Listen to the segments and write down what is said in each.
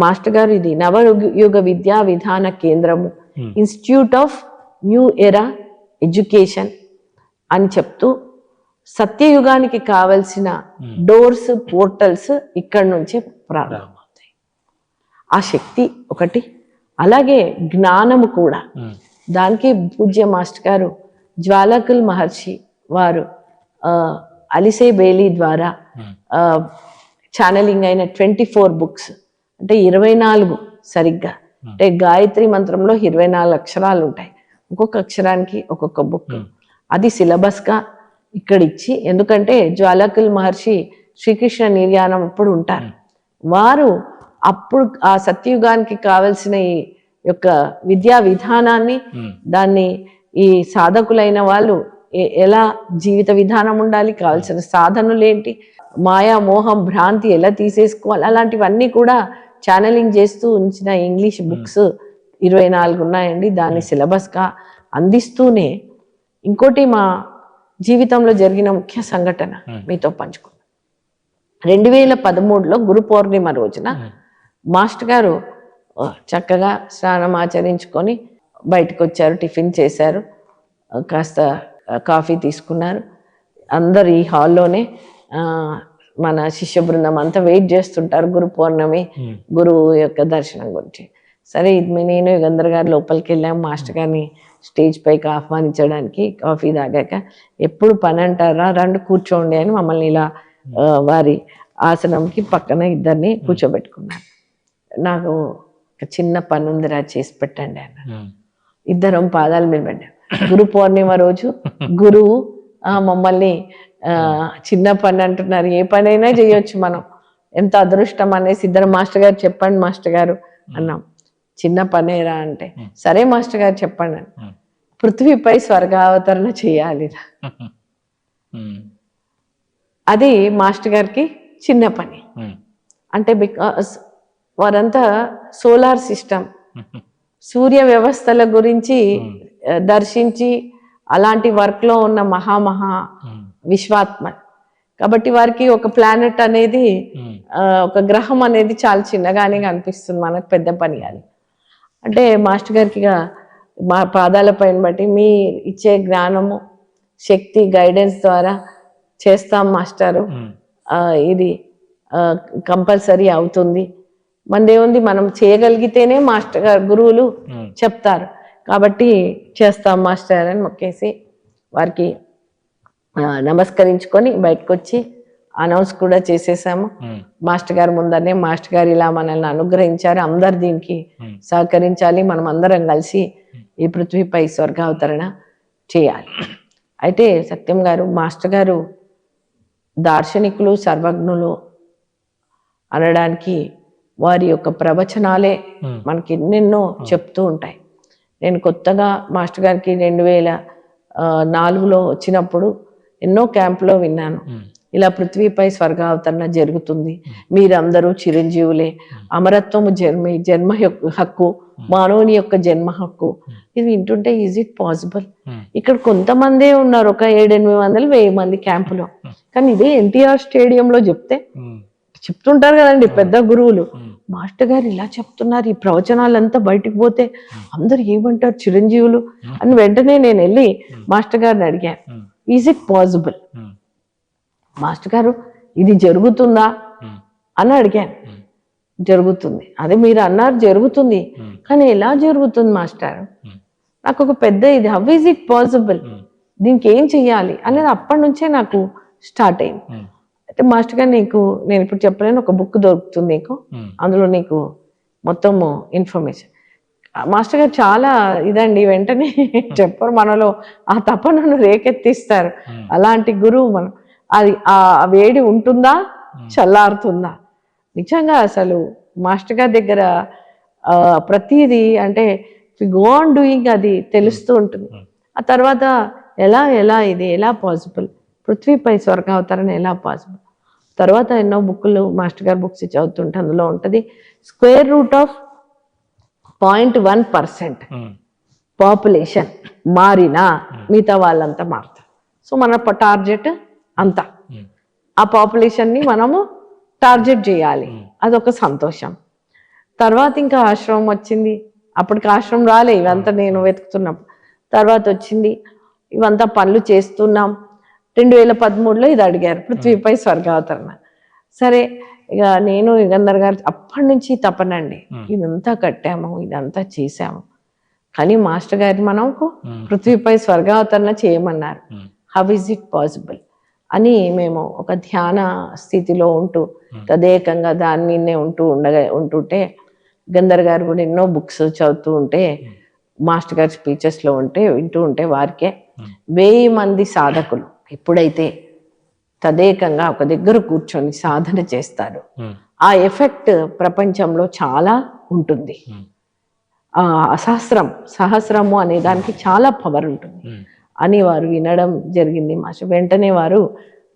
Master గారు ఇది నవయుగ విద్యా విధాన కేంద్రము. Institute of new era education అని చెప్తూ సత్యయుగానికి కావలసిన డోర్స్ పోర్టల్స్ ఇక్కడి నుంచే ప్రారంభమవుతాయి. ఆ శక్తి ఒకటి అలాగే జ్ఞానము కూడా. ఉమ్, దానికి పూజ్య మాస్టర్ గారు జ్వాలకుల్ మహర్షి వారు అలిసే బేలీ ద్వారా ఛానలింగ్ అయిన ట్వంటీ ఫోర్ బుక్స్ అంటే ఇరవై నాలుగు సరిగ్గా. అంటే గాయత్రి మంత్రంలో ఇరవై నాలుగు అక్షరాలు ఉంటాయి. ఒక్కొక్క అక్షరానికి ఒక్కొక్క బుక్. అది సిలబస్గా ఇక్కడ ఇచ్చి ఎందుకంటే జ్వాలకుల్ మహర్షి శ్రీకృష్ణ నిర్యాణం అప్పుడు ఉంటారు. వారు అప్పుడు ఆ సత్యయుగానికి కావలసిన ఈ యొక్క విద్యా విధానాన్ని దాన్ని ఈ సాధకులైన వాళ్ళు ఎలా జీవిత విధానం ఉండాలి కావాల్సిన సాధనలు ఏంటి మాయా మోహం భ్రాంతి ఎలా తీసేసుకోవాలి అలాంటివన్నీ కూడా ఛానలింగ్ చేస్తూ ఉంచిన ఇంగ్లీష్ బుక్స్ ఇరవై నాలుగు ఉన్నాయండి. దాన్ని సిలబస్గా అందిస్తూనే ఇంకోటి మా జీవితంలో జరిగిన ముఖ్య సంఘటన మీతో పంచుకున్నాను రెండు వేల పదమూడులో గురు పౌర్ణిమ రోజున మాస్టర్ గారు చక్కగా స్నానం ఆచరించుకొని బయటకు వచ్చారు టిఫిన్ చేశారు కాస్త కాఫీ తీసుకున్నారు. అందరు ఈ హాల్లోనే మన శిష్య బృందం అంతా వెయిట్ చేస్తుంటారు గురు పౌర్ణమి ఉమ్, గురువు యొక్క దర్శనం గురించి. సరే ఇది నేను యుగంధర్ గారు లోపలికి వెళ్ళాం మాస్టర్ గారిని స్టేజ్ పైకి ఆహ్వానించడానికి కాఫీ తాగాక. ఎప్పుడు పని అంటారా? రండి కూర్చోండి అని మమ్మల్ని ఇలా ఆ, వారి ఆసనంకి పక్కన ఇద్దరిని కూర్చోబెట్టుకున్నారు. నాకు ఒక చిన్న పని ఉందిరా చేసి పెట్టండి అన్న ఇద్దరం పాదాల మీద పడ్డాం గురు పౌర్ణిమ రోజు గురువు మమ్మల్ని చిన్న పని అంటున్నారు. ఏ పని అయినా చేయొచ్చు మనం. ఎంత అదృష్టం అనేసి ఇద్దరు మాస్టర్ గారు చెప్పండి మాస్టర్ గారు అన్నాం. చిన్న పనేరా అంటే. సరే మాస్టర్ గారు చెప్పండి పృథ్వీపై స్వర్గావతరణ చేయాలి. అది మాస్టర్ గారికి చిన్న పని. అంటే బికాస్ వారంతా సోలార్ సిస్టమ్. సూర్య వ్యవస్థల గురించి దర్శించి అలాంటి వర్క్లో ఉన్న మహామహా విశ్వాత్మ. కాబట్టి వారికి ఒక ప్లానెట్ అనేది ఒక గ్రహం అనేది చాలా చిన్నగానే కనిపిస్తుంది మనకు పెద్ద పని కానీ అంటే మాస్టర్ గారికి మా పాదాల పైన బట్టి మీ ఇచ్చే జ్ఞానము శక్తి గైడెన్స్ ద్వారా చేస్తాం మాస్టారు. ఇది కంపల్సరీ అవుతుంది. మనదేముంది మనం చేయగలిగితేనే మాస్టర్ గారు గురువులు చెప్తారు. కాబట్టి చేస్తాం మాస్టర్ అని మొక్కేసి వారికి నమస్కరించుకొని బయటకు వచ్చి అనౌన్స్ కూడా చేసేసాము. మాస్టర్ గారు ముందరనే మాస్టర్ గారు ఇలా మనల్ని అనుగ్రహించారు. అందరు దీనికి సహకరించాలి. మనం అందరం కలిసి ఈ పృథ్వీపై స్వర్గావతరణ చేయాలి. అయితే సత్యం గారు మాస్టర్ గారు దార్శనికులు సర్వజ్ఞులు అనడానికి వారి యొక్క ప్రవచనాలే మనకి ఎన్నెన్నో చెప్తూ ఉంటాయి. నేను కొత్తగా మాస్టర్ గారికి రెండు వేల నాలుగులో వచ్చినప్పుడు ఎన్నో క్యాంపులో విన్నాను. ఇలా పృథ్వీపై స్వర్గావతరణ జరుగుతుంది. మీరందరూ చిరంజీవులే. అమరత్వము జన్మ జన్మ యొక్క హక్కు మానవుని యొక్క జన్మ హక్కు. ఇది వింటుంటే ఈజ్ ఇట్ పాసిబుల్ ఇక్కడ కొంతమందే ఉన్నారు ఒక ఏడెనిమిది వందలు వెయ్యి మంది క్యాంపులో. కానీ ఇదే ఎన్టీఆర్ స్టేడియంలో చెప్తే చెప్తుంటారు కదండి పెద్ద గురువులు. మాస్టర్ గారు ఇలా చెప్తున్నారు ఈ ప్రవచనాలంతా బయటికి పోతే అందరు ఏమంటారు చిరంజీవులు? అని వెంటనే నేను వెళ్ళి మాస్టర్ గారిని అడిగాను ఈజ్ ఇట్ పాసిబుల్ మాస్టర్ గారు ఇది జరుగుతుందా? అని అడిగాను జరుగుతుంది. అదే మీరు అన్నారు జరుగుతుంది. కానీ ఎలా జరుగుతుంది మాస్టర్? నాకు ఒక పెద్ద ఇది హౌ ఈజ్ ఇట్ పాసిబుల్ దీనికి ఏం చెయ్యాలి? అనేది అప్పటి నుంచే నాకు స్టార్ట్ అయింది. మాస్టర్ గారు నీకు నేను ఇప్పుడు చెప్పలేను ఒక బుక్ దొరుకుతుంది నీకు. ఉమ్, అందులో నీకు మొత్తము ఇన్ఫర్మేషన్ మాస్టర్ గారు చాలా ఇదండి వెంటనే చెప్పరు మనలో ఆ తపనను రేకెత్తిస్తారు. Hmm. అలాంటి గురువు మనం అది ఆ వేడి ఉంటుందా? చల్లారుతుందా? నిజంగా అసలు మాస్టర్ గారి దగ్గర ప్రతిదీ అంటే గో ఆన్ డూయింగ్ అది తెలుస్తూ ఉంటుంది. ఆ తర్వాత ఎలా ఎలా ఇది ఎలా పాసిబుల్ పృథ్వీపై స్వర్గావతరణ ఎలా పాసిబుల్ తర్వాత ఎన్నో బుక్కులు మాస్టర్ గారు బుక్స్ చదువుతుంటే అందులో ఉంటుంది. Square root of point one percent population మారినా మిగతా వాళ్ళంతా మారుతారు. సో మన టార్గెట్ అంతా. ఆ పాపులేషన్ని మనము టార్గెట్ చేయాలి. అదొక సంతోషం. తర్వాత ఇంకా ఆశ్రమం వచ్చింది. అప్పటికి ఆశ్రమం రాలే ఇవంతా నేను వెతుకుతున్నప్పుడు. తర్వాత వచ్చింది. ఇవంతా పనులు చేస్తున్నాం. రెండు వేల పదమూడులో ఇది అడిగారు పృథ్వీపై స్వర్గావతరణ. సరే ఇక నేను యుగంధర్ గారు అప్పటి నుంచి తపనండి. ఇదంతా కట్టాము ఇదంతా చేశాము. కానీ మాస్టర్ గారి మనకు పృథ్వీపై స్వర్గావతరణ చేయమన్నారు. హౌ ఇస్ ఇట్ పాసిబుల్ అని మేము ఒక ధ్యాన స్థితిలో ఉంటూ తదేకంగా దాని మీదనే ఉంటూ ఉండగా ఉంటుంటే గంధర్ గారు కూడా ఎన్నో బుక్స్ చదువుతూ ఉంటే మాస్టర్ గారి స్పీచెస్లో ఉంటే వింటూ ఉంటే వారికే వెయ్యి మంది సాధకులు. ఎప్పుడైతే తదేకంగా ఒక దగ్గర కూర్చొని సాధన చేస్తారు ఆ ఎఫెక్ట్ ప్రపంచంలో చాలా ఉంటుంది. ఆ సహస్రం సహస్రము అనే దానికి చాలా పవర్ ఉంటుంది. అని వారు వినడం జరిగింది. మాస్టర్ వెంటనే వారు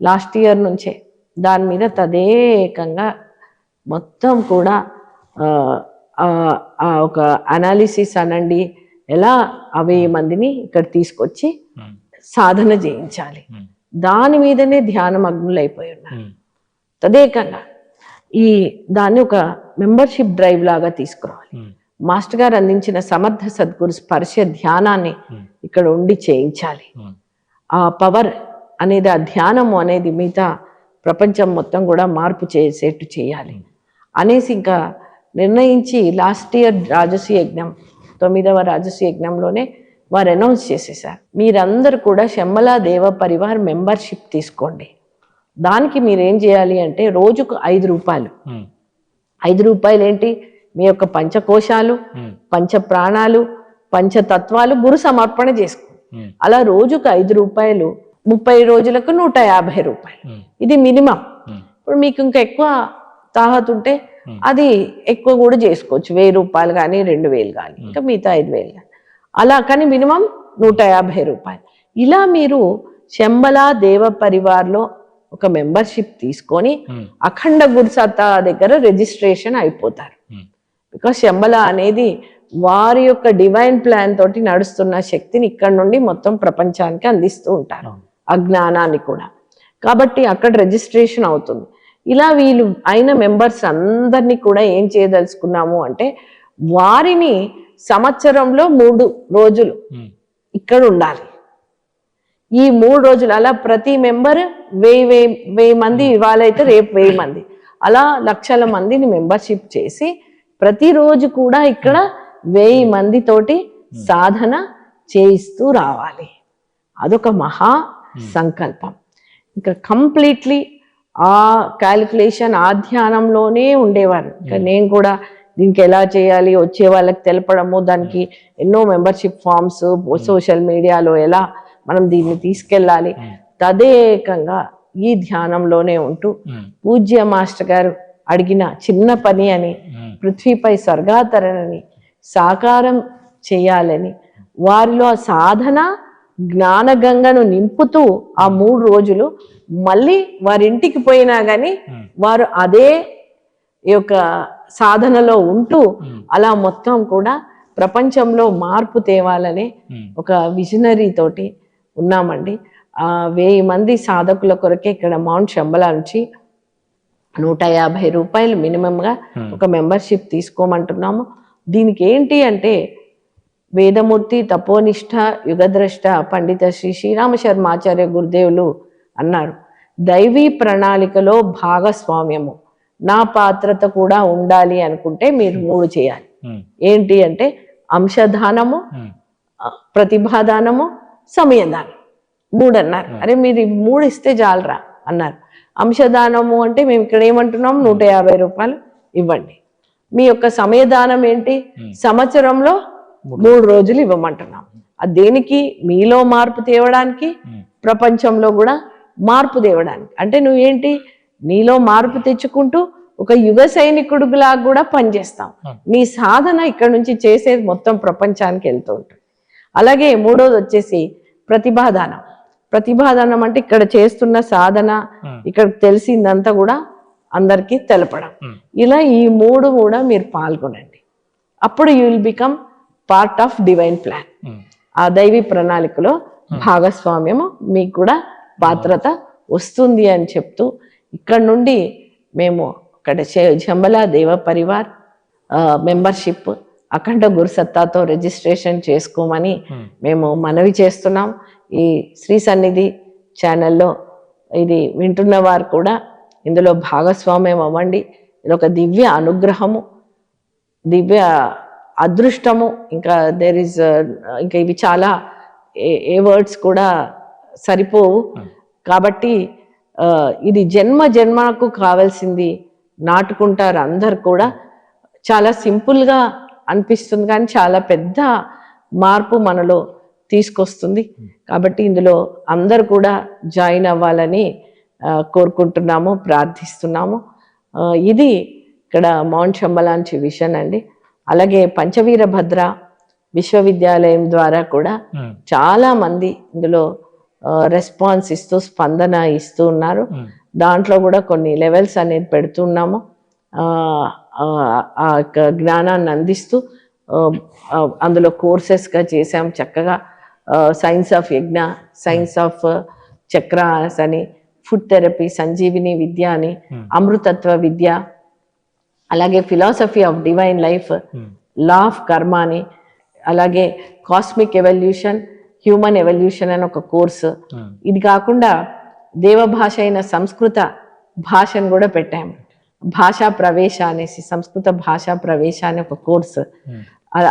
లాస్ట్ ఇయర్ నుంచే దాని మీద తదేకంగా మొత్తం కూడా ఒక అనాలిసిస్ అనండి ఎలా వెయ్యి మందిని ఇక్కడ తీసుకొచ్చి సాధన చేయించాలి. దాని మీదనే ధ్యానమగ్నులు అయిపోయి ఉన్నారు. తదేకంగా ఈ దాన్ని ఒక మెంబర్షిప్ డ్రైవ్ లాగా తీసుకురావాలి. మాస్టర్ గారు అందించిన సమర్థ సద్గురు స్పర్శ ధ్యానాన్ని ఇక్కడ ఉండి చేయించాలి. ఆ పవర్ అనేది ఆ ధ్యానము అనేది మిగతా ప్రపంచం మొత్తం కూడా మార్పు చేసేట్టు చేయాలి. అనేసి ఇంకా నిర్ణయించి లాస్ట్ ఇయర్ రాజసు యజ్ఞం తొమ్మిదవ రాజసు యజ్ఞంలోనే వారు అనౌన్స్ చేసేసారు. మీరందరూ కూడా శమ్మలా దేవ పరివార్ మెంబర్షిప్ తీసుకోండి. దానికి మీరు ఏం చేయాలి అంటే రోజుకు ఐదు రూపాయలు. ఐదు రూపాయలు ఏంటి మీ యొక్క పంచకోశాలు పంచ ప్రాణాలు పంచతత్వాలు గురు సమర్పణ చేసుకో. అలా రోజుకు ఐదు రూపాయలు ముప్పై రోజులకు నూట యాభై రూపాయలు. ఇది మినిమం. ఇప్పుడు మీకు ఇంకా ఎక్కువ తాహత్ ఉంటే. అది ఎక్కువ కూడా చేసుకోవచ్చు. వెయ్యి రూపాయలు కానీ రెండు వేలు కానీ ఇంకా మిగతా ఐదు వేలు కానీ. అలా కానీ మినిమం నూట యాభై రూపాయలు. ఇలా మీరు శంబలా దేవ పరివార్లో ఒక మెంబర్షిప్ తీసుకొని అఖండ గురుసత్తా దగ్గర రిజిస్ట్రేషన్ అయిపోతారు. బికాస్ శంబల అనేది వారి యొక్క డివైన్ ప్లాన్ తోటి నడుస్తున్న శక్తిని ఇక్కడ నుండి మొత్తం ప్రపంచానికి అందిస్తూ ఉంటారు. అజ్ఞానాన్ని కూడా. కాబట్టి అక్కడ రిజిస్ట్రేషన్ అవుతుంది. ఇలా వీళ్ళు అయిన మెంబర్స్ అందరినీ కూడా ఏం చేయదలుచుకున్నాము అంటే వారిని సంవత్సరంలో మూడు రోజులు ఇక్కడ ఉండాలి. ఈ మూడు రోజులు అలా ప్రతి మెంబర్ వెయ్యి వెయ్యి వెయ్యి మంది ఇవాళ అయితే రేపు వెయ్యి మంది. అలా లక్షల మందిని మెంబర్షిప్ చేసి ప్రతిరోజు కూడా ఇక్కడ వెయ్యి మందితోటి సాధన చేయిస్తూ రావాలి. అదొక మహా సంకల్పం. ఇంకా కంప్లీట్లీ ఆ క్యాలిక్యులేషన్ ఆ ధ్యానంలోనే ఉండేవారు. ఇంకా నేను కూడా దీనికి ఎలా చేయాలి వచ్చే వాళ్ళకి తెలపడము దానికి ఎన్నో మెంబర్షిప్ ఫామ్స్ సోషల్ మీడియాలో ఎలా మనం దీన్ని తీసుకెళ్ళాలి. తదేకంగా ఈ ధ్యానంలోనే ఉంటూ పూజ్య మాస్టర్ గారు అడిగిన చిన్న పని అని పృథ్వీపై స్వర్గాతరణని సాకారం చేయాలని వారిలో ఆ సాధన జ్ఞానగంగను నింపుతూ ఆ మూడు రోజులు మళ్ళీ వారి ఇంటికి పోయినా కానీ వారు అదే యొక్క సాధనలో ఉంటూ అలా మొత్తం కూడా ప్రపంచంలో మార్పు తేవాలనే ఒక విజనరీ తోటి ఉన్నామండి. ఆ వెయ్యి మంది సాధకుల కొరకే ఇక్కడ మౌంట్ శంబల నుంచి నూట యాభై రూపాయలు మినిమంగా ఒక మెంబర్షిప్ తీసుకోమంటున్నాము. దీనికి ఏంటి అంటే వేదమూర్తి తపోనిష్ట యుగద్రష్ట పండిత శ్రీ శ్రీరామ శర్మాచార్య గురుదేవులు అన్నారు. దైవీ ప్రణాళికలో భాగస్వామ్యము. నా పాత్రత కూడా ఉండాలి అనుకుంటే మీరు మూడు చేయాలి. ఏంటి అంటే అంశదానము ప్రతిభాదానము సమయదానం మూడు అన్నారు అరే మీరు మూడు ఇస్తే చాలరా అన్నారు. అంశదానము అంటే మేము ఇక్కడ ఏమంటున్నాం? నూట యాభై రూపాయలు ఇవ్వండి. మీ యొక్క సమయదానం ఏంటి? సంవత్సరంలో మూడు. రోజులు ఇవ్వమంటున్నాం. అది దేనికి? మీలో మార్పు తేవడానికి ప్రపంచంలో కూడా మార్పు తేవడానికి. అంటే నువ్వేంటి? నీలో మార్పు తెచ్చుకుంటూ ఒక యుగ సైనికుడులాగా కూడా పనిచేస్తాం. నీ సాధన ఇక్కడ నుంచి చేసేది మొత్తం ప్రపంచానికి వెళ్తూ ఉంటుంది. అలాగే మూడోది వచ్చేసి ప్రతిభాదానం. ప్రతిభాదానం అంటే ఇక్కడ చేస్తున్న సాధన ఇక్కడ తెలిసిందంతా కూడా అందరికీ తెలపడం. ఇలా ఈ మూడు కూడా మీరు పాల్గొనండి. అప్పుడు you will become part of divine plan ఆ. దైవీ ప్రణాళికలో భాగస్వామ్యము మీకు కూడా పాత్రత వస్తుంది అని చెప్తూ ఇక్కడ నుండి మేము అక్కడ శంబల దేవ పరివార్ మెంబర్షిప్ అఖండ గురుసత్తాతో రిజిస్ట్రేషన్ చేసుకోమని ఉమ్, మేము మనవి చేస్తున్నాం. ఈ శ్రీ సన్నిధి ఛానల్లో ఇది వింటున్న వారు కూడా ఇందులో భాగస్వామ్యం అవ్వండి. ఇది ఒక దివ్య అనుగ్రహము దివ్య అదృష్టము. ఇంకా దేర్ ఇస్ ఇంకా ఇవి చాలా ఏ- ఏ వర్డ్స్ కూడా సరిపోవు. కాబట్టి ఆ, ఇది జన్మ జన్మకు కావాల్సింది నాటుకుంటారు అందరు కూడా. చాలా సింపుల్గా అనిపిస్తుంది కానీ చాలా పెద్ద మార్పు మనలో తీసుకొస్తుంది. కాబట్టి ఇందులో అందరు కూడా జాయిన్ అవ్వాలని కోరుకుంటున్నాము ప్రార్థిస్తున్నాము. ఇది ఇక్కడ మౌంట్ శంబలాంచి విషన్ అండి. అలాగే పంచవీర భద్ర విశ్వవిద్యాలయం ద్వారా కూడా చాలా మంది ఇందులో రెస్పాన్స్ ఇస్తూ స్పందన ఇస్తూ ఉన్నారు. ఉమ్, దాంట్లో కూడా కొన్ని లెవెల్స్ అనేది పెడుతున్నాము. ఆ, యొక్క జ్ఞానాన్ని అందిస్తూ అందులో కోర్సెస్గా చేసాం చక్కగా. Science of yagna science of chakras అని ఫుడ్ థెరపీ సంజీవిని విద్య అని Hmm. అమృతత్వ విద్య అలాగే philosophy of divine life law of karma అని అలాగే కాస్మిక్ ఎవల్యూషన్ హ్యూమన్ ఎవల్యూషన్ అని ఒక కోర్సు. ఇది కాకుండా దేవభాష అయిన సంస్కృత భాషను కూడా పెట్టాము భాషా ప్రవేశ అనేసి సంస్కృత భాషా ప్రవేశ అనే ఒక కోర్సు.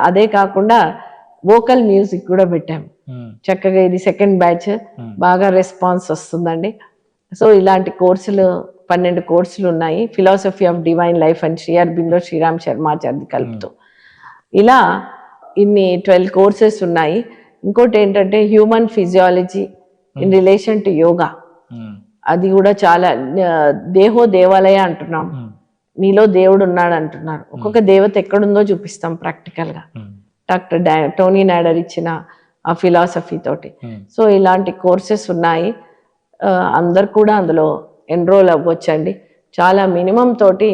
అదే కాకుండా వోకల్ మ్యూజిక్ కూడా పెట్టాము చక్కగా ఇది సెకండ్ బ్యాచ్. బాగా రెస్పాన్స్ వస్తుందండి. సో ఇలాంటి కోర్సులు పన్నెండు కోర్సులు ఉన్నాయి. Philosophy of divine life and Shri Aurobindo Shriram Sharmacharya కలుపుతూ. ఇలా ఇన్ని ట్వెల్వ్ కోర్సెస్ ఉన్నాయి. ఇంకోటి ఏంటంటే human physiology in relation to yoga అది కూడా చాలా దేహో దేవాలయ అంటున్నాం. ఉమ్, నీలో దేవుడు ఉన్నాడు అంటున్నారు. ఒక్కొక్క దేవత ఎక్కడుందో చూపిస్తాం ప్రాక్టికల్గా ఉమ్, డాక్టర్ టోనీ నాడర్ ఇచ్చిన ఆ ఫిలాసఫీ తోటి. సో ఇలాంటి కోర్సెస్ ఉన్నాయి. అందరు కూడా అందులో ఎన్రోల్ అవ్వచ్చండి. చాలా మినిమం తోటి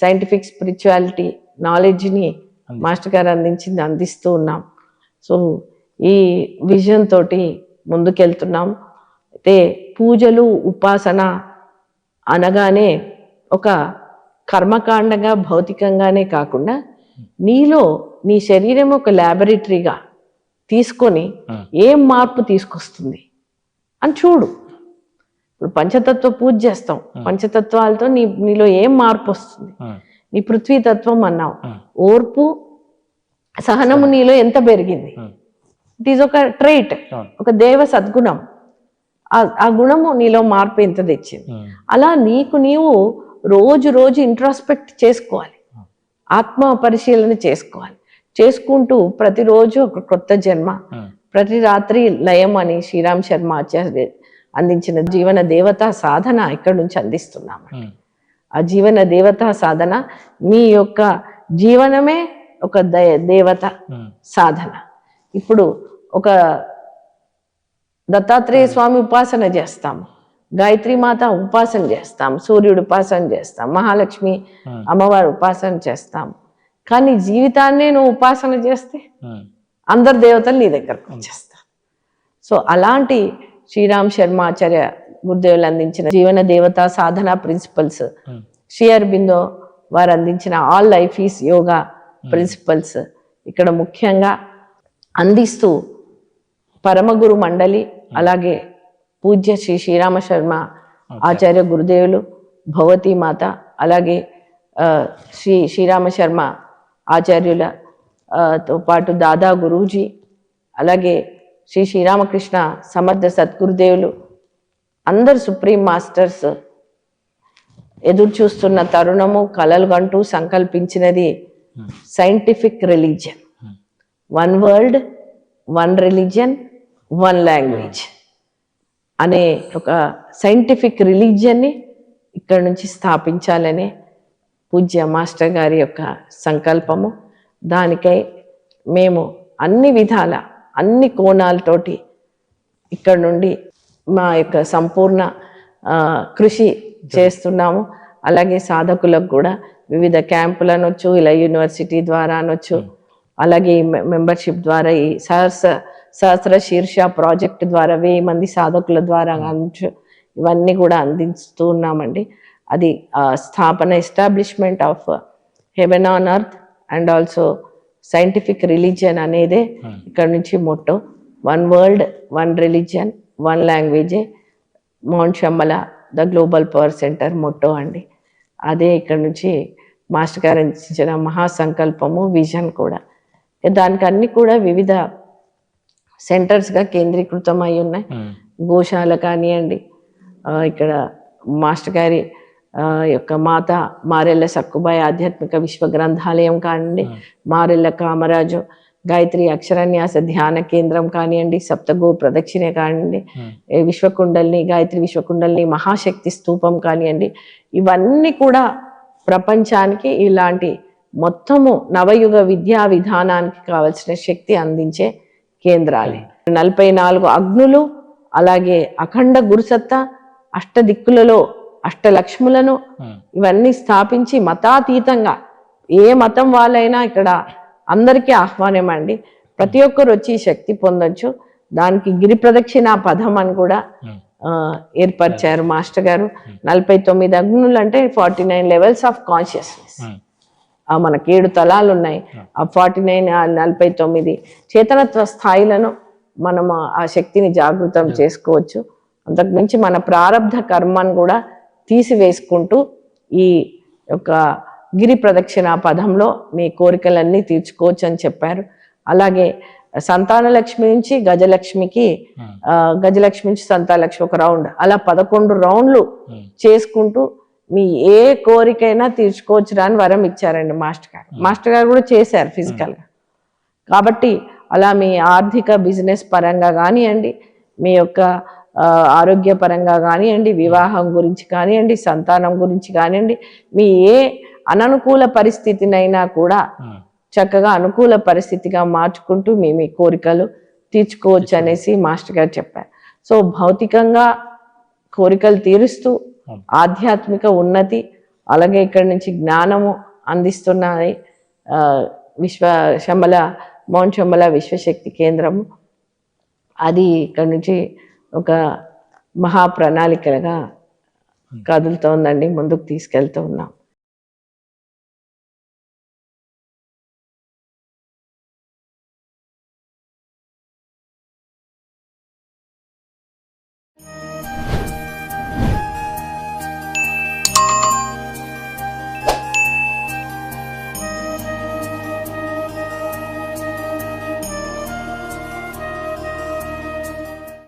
సైంటిఫిక్ స్పిరిచువాలిటీ నాలెడ్జ్ని మాస్టర్ గారు అందించింది అందిస్తూ ఉన్నాం. సో ఈ విజన్ తోటి ముందుకెళ్తున్నాం. అయితే పూజలు ఉపాసన అనగానే ఒక కర్మకాండగా భౌతికంగానే కాకుండా నీలో నీ శరీరం ఒక ల్యాబొరేటరీగా తీసుకొని ఏం మార్పు తీసుకొస్తుంది? అని చూడు. ఇప్పుడు పంచతత్వ పూజ చేస్తాం. పంచతత్వాలతో నీ నీలో ఏం మార్పు వస్తుంది? నీ పృథ్వీతత్వం అన్నావు. ఓర్పు సహనము నీలో ఎంత పెరిగింది? ఇట్ ఈజ్ ఒక ట్రైట్. ఒక దేవ సద్గుణం. ఆ- గుణము నీలో మార్పు ఎంత తెచ్చింది. ఉమ్, అలా నీకు నీవు రోజు రోజు ఇంట్రాస్పెక్ట్ చేసుకోవాలి. ఆత్మ పరిశీలన చేసుకోవాలి. చేసుకుంటూ ప్రతిరోజు ఒక కొత్త జన్మ. ఉమ్, ప్రతి రాత్రి లయం అని శ్రీరామ్ శర్మ ఆచార్య అందించిన జీవన దేవతా సాధన ఇక్కడి నుంచి అందిస్తున్నాము ఆ జీవన దేవతా సాధన మీ యొక్క జీవనమే ఒక దేవత సాధన. ఇప్పుడు ఒక దత్తాత్రేయ స్వామి ఉపాసన చేస్తాం గాయత్రి మాత ఉపాసన చేస్తాం. సూర్యుడు ఉపాసన చేస్తాం. మహాలక్ష్మి. అమ్మవారి ఉపాసన చేస్తాం. కానీ జీవితాన్నే నువ్వు ఉపాసన చేస్తే అందరు దేవతలు నీ దగ్గరకు వచ్చేస్తారు. సో అలాంటి శ్రీరామ్ శర్మాచార్య గురుదేవులు అందించిన జీవన దేవత సాధన ప్రిన్సిపల్స్ శ్రీ అరబిందో వారు అందించిన all life is yoga principles. ఇక్కడ ముఖ్యంగా అందిస్తూ పరమగురు మండలి అలాగే పూజ్య శ్రీ శ్రీరామ శర్మ ఆచార్య గురుదేవులు భగవతీ మాత అలాగే శ్రీ శ్రీరామ శర్మ ఆచార్యుల తో పాటు దాదా గురూజీ అలాగే శ్రీ శ్రీరామకృష్ణ సమర్థ సద్గురుదేవులు అందరు సుప్రీం మాస్టర్స్ ఎదురు చూస్తున్న తరుణము కలలు కంటూ సంకల్పించినది scientific religion. One world one religion one language అనే ఒక సైంటిఫిక్ రిలీజియన్ని ఇక్కడ నుంచి స్థాపించాలనే పూజ్య మాస్టర్ గారి యొక్క సంకల్పము. దానికై మేము అన్ని విధాల అన్ని కోణాలతోటి ఇక్కడ నుండి మా యొక్క సంపూర్ణ కృషి చేస్తున్నాము. అలాగే సాధకులకు కూడా వివిధ క్యాంపులు అనొచ్చు ఇలా యూనివర్సిటీ ద్వారా అనొచ్చు అలాగే మెంబర్షిప్ ద్వారా ఈ సహస్ర సహస్ర శీర్ష ప్రాజెక్ట్ ద్వారా వెయ్యి మంది సాధకుల ద్వారా ఇవన్నీ కూడా అందిస్తూ ఉన్నామండి. అది స్థాపన establishment of heaven on earth and also scientific religion అనేదే ఇక్కడ నుంచి motto. One world one religion వన్ లాంగ్వేజే. Mount Shambala the global power centre motto అండి. అదే ఇక్కడ నుంచి మాస్టర్ గారు ఇచ్చిన మహాసంకల్పము విజన్ కూడా. దానికి అన్ని కూడా వివిధ సెంటర్స్గా కేంద్రీకృతం అయి ఉన్నాయి. గోశాల కానివ్వండి ఇక్కడ మాస్టర్ గారి యొక్క మాత మారెళ్ళ సక్కుబాయి ఆధ్యాత్మిక విశ్వ గ్రంథాలయం కానివ్వండి మారెళ్ళ కామరాజు గాయత్రి అక్షరన్యాస ధ్యాన కేంద్రం కానివ్వండి సప్తగో ప్రదక్షిణ కానివ్వండి విశ్వకుండల్ని గాయత్రి విశ్వకుండల్ని మహాశక్తి స్తూపం కానివ్వండి ఇవన్నీ కూడా ప్రపంచానికి ఇలాంటి మొత్తము నవయుగ విద్యా విధానానికి కావలసిన శక్తి అందించే కేంద్రాలే. నలభై నాలుగు అగ్నులు అలాగే అఖండ గురుసత్త అష్ట దిక్కులలో అష్టలక్ష్ములను ఇవన్నీ స్థాపించి మతాతీతంగా ఏ మతం వాళ్ళైనా ఇక్కడ అందరికీ ఆహ్వానం అండి ప్రతి ఒక్కరు వచ్చి శక్తి పొందొచ్చు. దానికి గిరి ప్రదక్షిణ పదం అని కూడా ఏర్పరిచారు మాస్టర్ గారు. నలభై తొమ్మిది అగ్నులు అంటే forty nine levels of consciousness. మనకి ఏడు తలాలు ఉన్నాయి ఆ ఫార్టీ నైన్ నలభై తొమ్మిది చేతనత్వ స్థాయిలను మనం ఆ- శక్తిని జాగృతం చేసుకోవచ్చు. అంతకుమించి మన ప్రారంధ కర్మను కూడా తీసివేసుకుంటూ ఈ యొక్క గిరి ప్రదక్షిణ పదంలో మీ కోరికలన్నీ తీర్చుకోవచ్చు అని చెప్పారు. అలాగే సంతాన లక్ష్మి నుంచి గజలక్ష్మికి ఆ, గజలక్ష్మి నుంచి సంతానలక్ష్మి ఒక రౌండ్. అలా పదకొండు రౌండ్లు ఉమ్, చేసుకుంటూ మీ ఏ కోరికైనా తీర్చుకోవచ్చురా అని వరం ఇచ్చారండి మాస్టర్ గారు. మాస్టర్ గారు కూడా చేశారు ఫిజికల్గా కాబట్టి అలా మీ ఆర్థిక బిజినెస్ పరంగా కానివ్వండి మీ యొక్క ఆరోగ్య పరంగా కానివ్వండి వివాహం గురించి కానివ్వండి సంతానం గురించి కానివ్వండి మీ ఏ అననుకూల పరిస్థితినైనా కూడా చక్కగా అనుకూల పరిస్థితిగా మార్చుకుంటూ మీ మీ కోరికలు తీర్చుకోవచ్చు. అనేసి మాస్టర్ గారు చెప్పారు. సో భౌతికంగా కోరికలు తీరుస్తూ. ఆధ్యాత్మిక ఉన్నతి అలాగే ఇక్కడి నుంచి జ్ఞానము అందిస్తున్నది ఆ, విశ్వ శంబల మౌంట్ శంబల విశ్వశక్తి కేంద్రము. అది ఇక్కడ నుంచి ఒక మహా ప్రణాళికగా కదులుతోందండి ముందుకు తీసుకెళ్తూ ఉన్నాం.